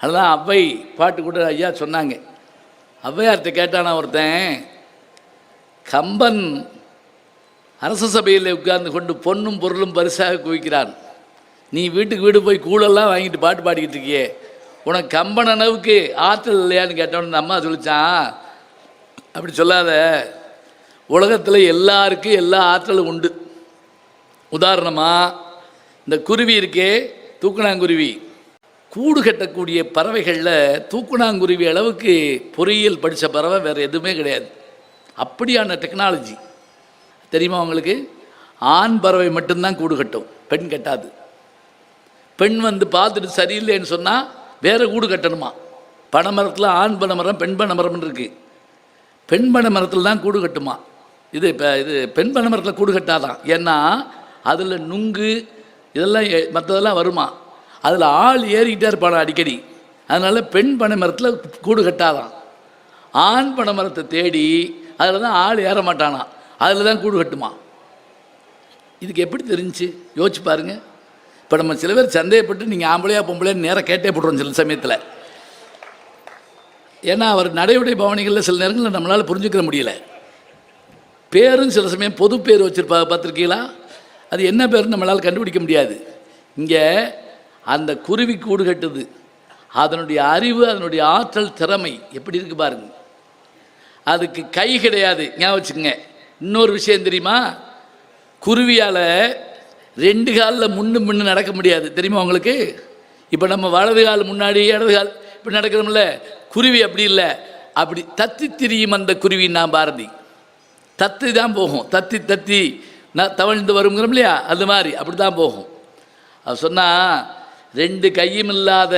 அதுதான் அவ்வை பாட்டு கூட ஐயா சொன்னாங்க. ஔவையார்கிட்ட கேட்டானா ஒருத்தன் கம்பன் அரச சபையில் உட்கார்ந்து கொண்டு பொண்ணும் பொருளும் பரிசாக குவிக்கிறான். நீ வீட்டுக்கு வீடு போய் கூழெல்லாம் வாங்கிட்டு பாட்டு பாடிக்கிட்டு இருக்கியே. உனக்கு கம்பன் அளவுக்கு ஆற்றல் இல்லையான்னு கேட்டோன்னு அம்மா சொல்லிச்சான். அப்படி சொல்லாத. உலகத்தில் எல்லாருக்கும் எல்லா ஆற்றலும் உண்டு. உதாரணமாக இந்த குருவி இருக்கே தூக்குனாங்குருவி. கூடு கட்டக்கூடிய பறவைகளில் தூக்குனாங்குருவி அளவுக்கு பொறியியல் படித்த பறவை வேறு எதுவுமே கிடையாது. அப்படியான டெக்னாலஜி தெரியுமா உங்களுக்கு? ஆண் பறவை மட்டும்தான் கூடு கட்டும். பெண் கட்டாது. பெண் வந்து பார்த்துட்டு சரியில்லைன்னு சொன்னால் வேறு கூடு கட்டணுமா? பனைமரத்தில் ஆண் பனைமரம் பெண் பனைமரம்னு இருக்குது பெண் பனை மரத்தில் தான் கூடு கட்டுமா? இது இப்போ இது பெண் பனை மரத்தில் கூடு கட்டாதான். ஏன்னா அதில் நுங்கு இதெல்லாம் மற்றதெல்லாம் வருமா? அதில் ஆள் ஏறிக்கிட்டே இருப்பானா அடிக்கடி. அதனால் பெண் பனை மரத்தில் கூடு கட்டாதான். ஆண் பனை மரத்தை தேடி அதில் தான் ஆள் ஏற மாட்டானா. அதில் தான் கூடு கட்டுமா. இதுக்கு எப்படி தெரிஞ்சுச்சு யோசிச்சு பாருங்க. இப்போ நம்ம சில பேர் சந்தேகப்பட்டு நீங்கள் ஆம்பளையா பொம்பளையா நேராக கேட்டே போட்டுருவோம் சில சமயத்தில். ஏன்னா அவர் நடைமுறை பவனிகளில் சில நேரங்களில் நம்மளால் புரிஞ்சுக்கிற முடியல. பேரும் சில சமயம் பொது பேர் வச்சுருப்பா பார்த்துருக்கீங்களா? அது என்ன பேருன்னு நம்மளால் கண்டுபிடிக்க முடியாது. இங்கே அந்த குருவி கூடு கட்டுது. அதனுடைய அறிவு அதனுடைய ஆற்றல் திறமை எப்படி இருக்கு பாருங்க. அதுக்கு கை கிடையாது. ஞாபகம் வச்சுக்கோங்க. இன்னொரு விஷயம் தெரியுமா? குருவியால் ரெண்டு காலில் முன்னு முன்னு நடக்க முடியாது. தெரியுமா உங்களுக்கு? இப்போ நம்ம வலது கால் முன்னாடி இடது கால் இப்படி நடக்கிறோம்ல. குருவி அப்படி இல்லை. அப்படி தத்தி திரியும் அந்த குருவி நான் பாரதி. தத்தி தான் போகும். தத்தி தத்தி. நான் தவழ்ந்து வருங்கிறோம் இல்லையா? அது மாதிரி. அப்படி தான் போகும். அது சொன்னால் ரெண்டு கையும் இல்லாத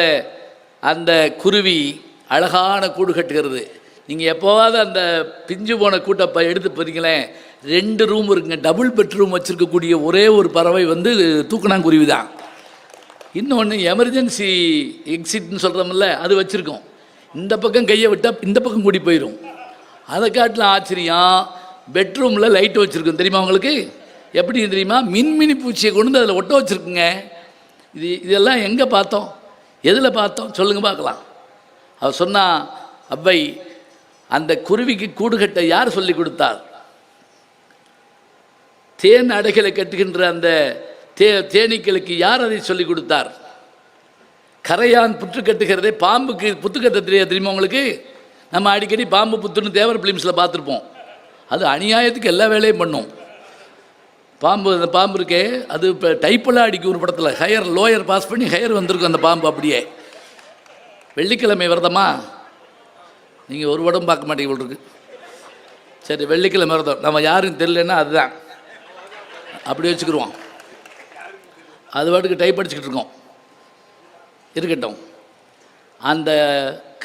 அந்த குருவி அழகான கூடு கட்டுகிறது. நீங்கள் எப்போவாவது அந்த பிஞ்சு போன கூட்டப்ப எடுத்து போகிறீங்களேன் ரெண்டு ரூம் இருக்குங்க. டபுள் பெட்ரூம் வச்சுருக்கக்கூடிய ஒரே ஒரு பறவை வந்து தூக்கணாங்குருவி தான். இன்னொன்று எமர்ஜென்சி எக்ஸிட்னு சொல்கிறோம்ல அது வச்சுருக்கோம். இந்த பக்கம் கையை விட்டால் இந்த பக்கம் கூடி போயிடும் அதை காட்டிலும் ஆச்சரியம் பெட்ரூமில் லைட் வச்சுருக்கோம் தெரியுமா உங்களுக்கு? எப்படி தெரியுமா? மின்மினி பூச்சியை கொண்டு வந்து அதில் ஒட்ட வச்சுருக்குங்க. இது இதெல்லாம் எங்கே பார்த்தோம்? எதில் பார்த்தோம்? சொல்லுங்கள் பார்க்கலாம். அவர் சொன்னால் அவ்வை அந்த குருவிக்கு கூடு கட்ட யார் சொல்லி கொடுத்தார்? தேன் அடைகளை கட்டுகின்ற அந்த தே தேனீக்களுக்கு யார் அதை சொல்லிக் கொடுத்தார்? கரையான் புற்று கட்டுகிறதே பாம்புக்கு புத்து கட்ட தெரியாது தெரியுமா உங்களுக்கு? நம்ம அடிக்கடி பாம்பு புத்துன்னு தேவர் ஃபிலிம்ஸில் பார்த்துருப்போம். அது அநியாயத்துக்கு எல்லா வேலையும் பண்ணும். பாம்பு அந்த பாம்பு இருக்கே அது இப்போ டைப்பெல்லாம் அடிக்கும் ஒரு படத்தில். ஹையர் லோயர் பாஸ் பண்ணி ஹையர் வந்திருக்கும் அந்த பாம்பு அப்படியே. வெள்ளிக்கிழமை விரதமா? நீங்கள் ஒரு படம் பார்க்க மாட்டீங்க இருக்கு. சரி வெள்ளிக்கிழமை விரதம். நம்ம யாரும் தெரியலன்னா அதுதான். அப்படி வச்சுக்கிடுவோம் அது பாட்டுக்கு டைப் அடிச்சுக்கிட்டு இருக்கோம். இருக்கட்டும். அந்த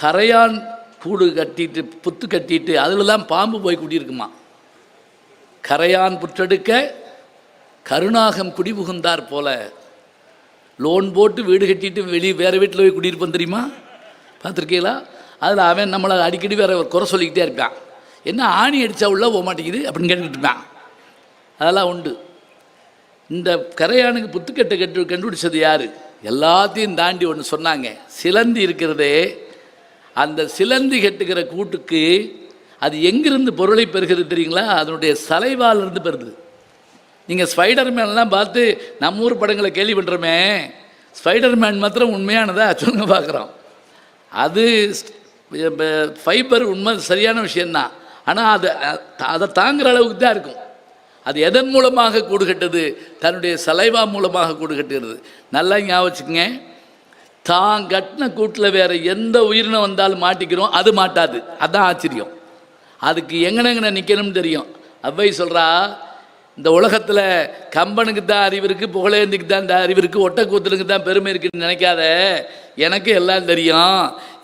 கரையான் கூடு கட்டிட்டு புத்து கட்டிட்டு அதில் தான் பாம்பு போய் குடியிருக்குமா? கரையான் புற்றெடுக்க கருணாகம் குடிபுகுந்தார் போல. லோன் போட்டு வீடு கட்டிட்டு வெளியே வேறு வீட்டில் போய் குடியிருப்போம் தெரியுமா? பார்த்துருக்கீங்களா? அதில் அவன் நம்மளை அடிக்கடி வேற ஒரு குறை சொல்லிக்கிட்டே இருப்பான் என்ன ஆணி அடித்தா உள்ள போக மாட்டேங்குது அப்படின்னு கேட்டுக்கிட்டு இருப்பான் அதெல்லாம் உண்டு. இந்த கரையானுக்கு புத்துக்கட்டை கட்டு கண்டுபிடிச்சது யார்? எல்லாத்தையும் தாண்டி ஒன்று சொன்னாங்க. சிலந்தி இருக்கிறதே அந்த சிலந்தி கட்டுக்கிற கூட்டுக்கு அது எங்கிருந்து பொருளை பெறுகிறது தெரியுங்களா? அதனுடைய சலைவாலிருந்து பெறுது. நீங்கள் ஸ்பைடர் மேன்லாம் பார்த்து நம்ம ஊர் படங்களை கேள்வி பண்ணுறோமே ஸ்பைடர் மேன் மாத்திரம் உண்மையானதா? சொல்லுங்க பார்க்குறோம். அது ஃபைபர் உண்மை சரியான விஷயந்தான் ஆனால் அது அதை தாங்குற அளவுக்கு தான் இருக்கும். அது எதன் மூலமாக கூடுகட்டது? தன்னுடைய சலைவா மூலமாக கூடு கட்டுகிறது நல்லா ஞாபகம் வச்சுக்கங்க தான் கட்டின கூட்டில் வேறு எந்த உயிரினம் வந்தாலும் மாட்டிக்கிறோம் அது மாட்டாது. அதான் ஆச்சரியம். அதுக்கு எங்கனெங்கன நிற்கணும்னு தெரியும். அவ்வை சொல்கிறா இந்த உலகத்தில் கம்பனுக்கு தான் அறிவு இருக்குது புகழேந்திக்கு தான் இந்த அறிவு இருக்குது ஒட்டக்கூத்தலுக்கு தான் பெருமை இருக்குன்னு நினைக்காத. எனக்கு எல்லாம் தெரியும்.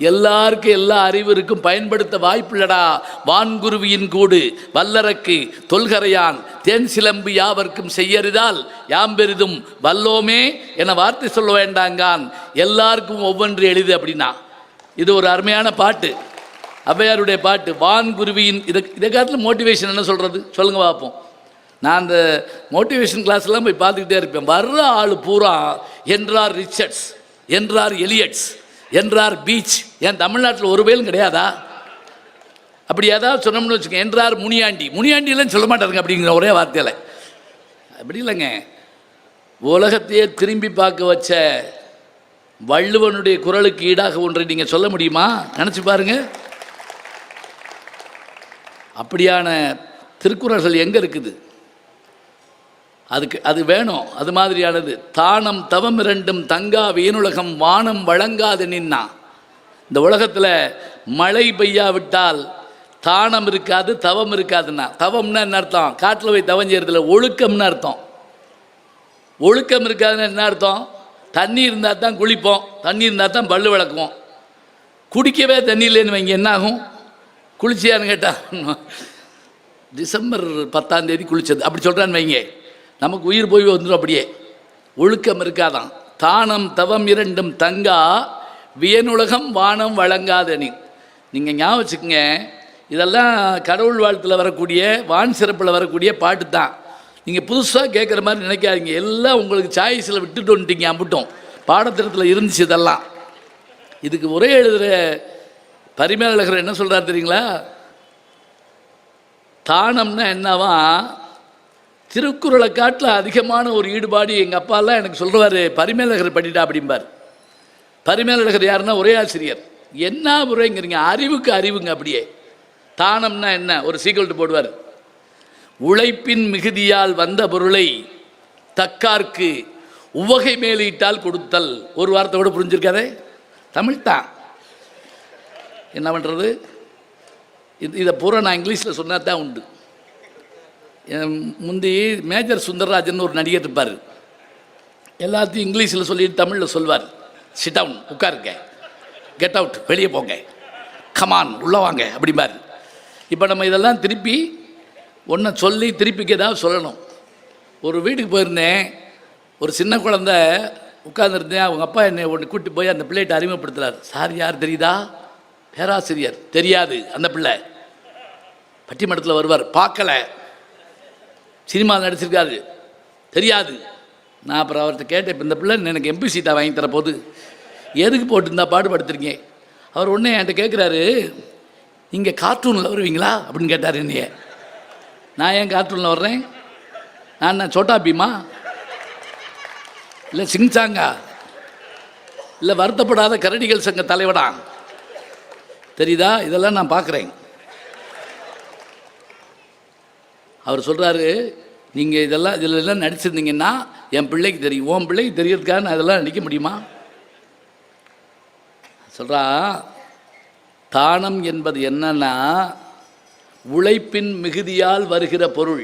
எல்லாருக்கும் எல்லா அறிவு இருக்கும். பயன்படுத்த வாய்ப்பில்லடா. வான்குருவியின் கூடு வல்லரக்கு தொல்கரையான் தேன் சிலம்பு யாவர்க்கும் செய்யறிதால் யாம் பெரிதும் வல்லோமே என வார்த்தை சொல்ல வேண்டாங்கான். எல்லாருக்கும் ஒவ்வொன்று எளிது அப்படின்னா. இது ஒரு அருமையான பாட்டு. அவ்வையாருடைய பாட்டு வான்குருவியின் இதை இதை காலத்தில் மோட்டிவேஷன் என்ன சொல்கிறது சொல்லுங்கள் பார்ப்போம். நான் அந்த மோட்டிவேஷன் கிளாஸ்லாம் போய் பார்த்துக்கிட்டே இருப்பேன். வர்ற ஆள் பூரா என்றார் ரிச்சர்ட்ஸ் என்றார் எலியட்ஸ் என்றார் பீச். ஏன் தமிழ்நாட்டில் ஒரு பேரும் கிடையாதா? அப்படி ஏதாவது சொன்னோம்னு வச்சுக்கோங்க. என்றார் முனியாண்டி. முனியாண்டிலாம் சொல்ல மாட்டாருங்க அப்படிங்கிற ஒரே வார்த்தையில். அப்படி இல்லைங்க. உலகத்தையே திரும்பி பார்க்க வச்ச வள்ளுவனுடைய குரலுக்கு ஈடாக ஒன்றை நீங்கள் சொல்ல முடியுமா? நினச்சி பாருங்க. அப்படியான திருக்குறள்கள் எங்கே இருக்குது? அதுக்கு அது வேணும். அது மாதிரியானது. தானம் தவம் இரண்டும் தங்கா வீணுலகம் வானம் வழங்காது நின்னா. இந்த உலகத்தில் மழை பெய்யாவிட்டால் தானம் இருக்காது தவம் இருக்காதுன்னா. தவம்னா என்ன அர்த்தம்? காட்டில் போய் தவம் செய்யறதுல ஒழுக்கம்னு அர்த்தம். ஒழுக்கம் இருக்காதுன்னு என்ன அர்த்தம்? தண்ணி இருந்தால் தான் குளிப்போம். தண்ணி இருந்தால் தான் பல்லு விளக்குவோம். குடிக்கவே தண்ணி இல்லைன்னு வைங்க என்ன ஆகும் குளிச்சியான்னு கேட்டால் டிசம்பர் பத்தாம் தேதி குளிச்சது. அப்படி சொல்கிறான்னு வைங்க. நமக்கு உயிர் போய் வந்துடும் அப்படியே. ஒழுக்கம் இருக்காதான். தானம் தவம் இரண்டும் தங்கா வியனுலகம் வானம் வழங்காதனி. நீங்கள் ஞாபகம் வச்சுக்கோங்க இதெல்லாம் கடவுள் வாழ்த்தில் வரக்கூடிய வான் சிறப்பில் வரக்கூடிய பாட்டு தான் நீங்கள் புதுசாக கேட்குற மாதிரி நினைக்காதீங்க. எல்லாம் உங்களுக்கு சாய்ஸில் விட்டுட்டு வந்துட்டீங்க அம்பிட்டோம். பாடத்திட்டத்தில் இருந்துச்சு இதெல்லாம். இதுக்கு ஒரே எழுதுகிற பரிமேலழகர் என்ன சொல்கிறார் தெரியுங்களா? தானம்னா என்னவா? திருக்குறளை காட்டில் அதிகமான ஒரு ஈடுபாடு எங்கள் அப்பாலாம் எனக்கு சொல்கிறார் பரிமேலழகர் படிட்டா அப்படிம்பார். பரிமேலழகர் யாருன்னா ஒரே ஆசிரியர். என்ன உரைங்கிறீங்க? அறிவுக்கு அறிவுங்க அப்படியே. தானம்னா என்ன? ஒரு சீக்கிரட்டு போடுவார். உழைப்பின் மிகுதியால் வந்த பொருளை தக்கார்க்கு உவகை மேலிட்டால் கொடுத்தல். ஒரு வார்த்தை கூட புரிஞ்சிருக்காதே? தமிழ் தான் என்ன பண்ணுறது இது இதை பூரா நான் இங்கிலீஷில் சொன்னால் தான் உண்டு. முந்தி மேஜர் சுந்தரராஜன் ஒரு நடிகர் இருப்பார். எல்லாத்தையும் இங்கிலீஷில் சொல்லி தமிழில் சொல்வார். சிட் டவுன் உட்காருங்க. கெட் அவுட் வெளியே போங்க. கமான் உள்ளே வாங்க அப்படிம்பார். இப்போ நம்ம இதெல்லாம் திருப்பி ஒன்றை சொல்லி திருப்பிக்கு ஏதாவது சொல்லணும். ஒரு வீட்டுக்கு போயிருந்தேன். ஒரு சின்ன குழந்த உட்காந்துருந்தேன் அவங்க அப்பா என்னை ஒன்று கூட்டி போய் அந்த பிள்ளைகிட்ட அறிமுகப்படுத்துறாரு. சார் யார் தெரியுதா? பேராசிரியர். தெரியாது அந்த பிள்ளை. பட்டிமன்றத்தில் வருவார். பார்க்கல. சினிமாவில் நடிச்சிருக்காரு. தெரியாது. நான் அப்புறம் அவர்கிட்ட கேட்டேன் இப்போ இந்த பிள்ளை எனக்கு எம்பி சீட்டா வாங்கி தர போது எதுக்கு போட்டிருந்தா பாடுபடுத்துறீங்க அவர் உடனே என்கிட்ட கேட்குறாரு நீங்கள் கார்ட்டூனில் வருவீங்களா? அப்படின்னு கேட்டார் என்னைய. நான் ஏன் கார்ட்டூனில் வர்றேன்? நான் என்ன சோட்டா பீமா? இல்லை சிங்சாங்கா இல்லை வருத்தப்படாத கரடிகள் சங்க தலைவடா தெரியுதா? இதெல்லாம் நான் பார்க்குறேன் அவர் சொல்கிறாரு நீங்கள் இதெல்லாம் இதில் எல்லாம் நடிச்சிருந்தீங்கன்னா என் பிள்ளைக்கு தெரியும். உன் பிள்ளைக்கு தெரியறதுக்காக நான் இதெல்லாம் நடிக்க முடியுமா? சொல்கிறா தானம் என்பது என்னன்னா உழைப்பின் மிகுதியால் வருகிற பொருள்.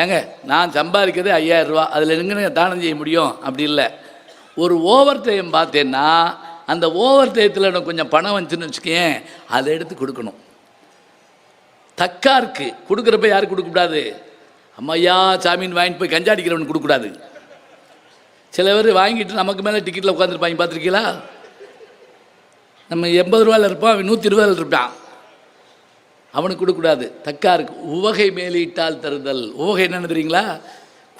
ஏங்க நான் சம்பாதிக்கிறதே ஐயாயிரம் ரூபா அதில் எங்கே தானம் செய்ய முடியும்? அப்படி இல்லை. ஒரு ஓவர் டைம் பார்த்தேன்னா அந்த ஓவர் டயத்தில் எனக்கு கொஞ்சம் பணம் வந்துச்சுன்னு வச்சுக்கேன் அதை எடுத்து கொடுக்கணும். தக்காருக்கு கொடுக்குறப்ப யாரும் கொடுக்கக்கூடாது. அம்மையா சாமின்னு வாங்கிட்டு போய் கஞ்சா அடிக்கிறவனுக்கு கொடுக்கக்கூடாது. சில பேர் வாங்கிட்டு நமக்கு மேலே டிக்கெட்டில் உட்காந்துருப்பாங்க பார்த்துருக்கீங்களா? நம்ம எண்பது ரூபாயில் இருப்போம் அவன் நூற்றி இருபதில் இருப்பான். அவனுக்கு கொடுக்கக்கூடாது. தக்காருக்கு உவகை மேலிட்டால் தருதல். உவகை என்னென்னு தெரியுங்களா?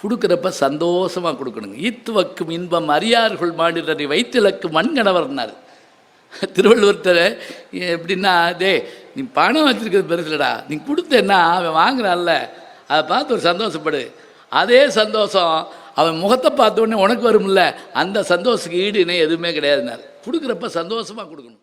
கொடுக்குறப்ப சந்தோஷமாக கொடுக்கணுங்க. ஈத்துவக்கும் இன்பம் அறியார்கள் மாநிலரை வைத்திலக்கு மண்கணவர்னார். திருவள்ளுவர்த்தர் எப்படின்னா டே நீ பணம் வச்சுருக்கிறது பெருசுலடா. நீ கொடுத்தேன்னா அவன் வாங்குறான்ல. அதை பார்த்து ஒரு சந்தோஷப்படு. அதே சந்தோஷம் அவன் முகத்தை பார்த்த உடனே உனக்கு வரும்ல. அந்த சந்தோஷத்துக்கு ஈடு இணை எதுவுமே கிடையாதுனார். கொடுக்குறப்ப சந்தோஷமாக கொடுக்கணும்.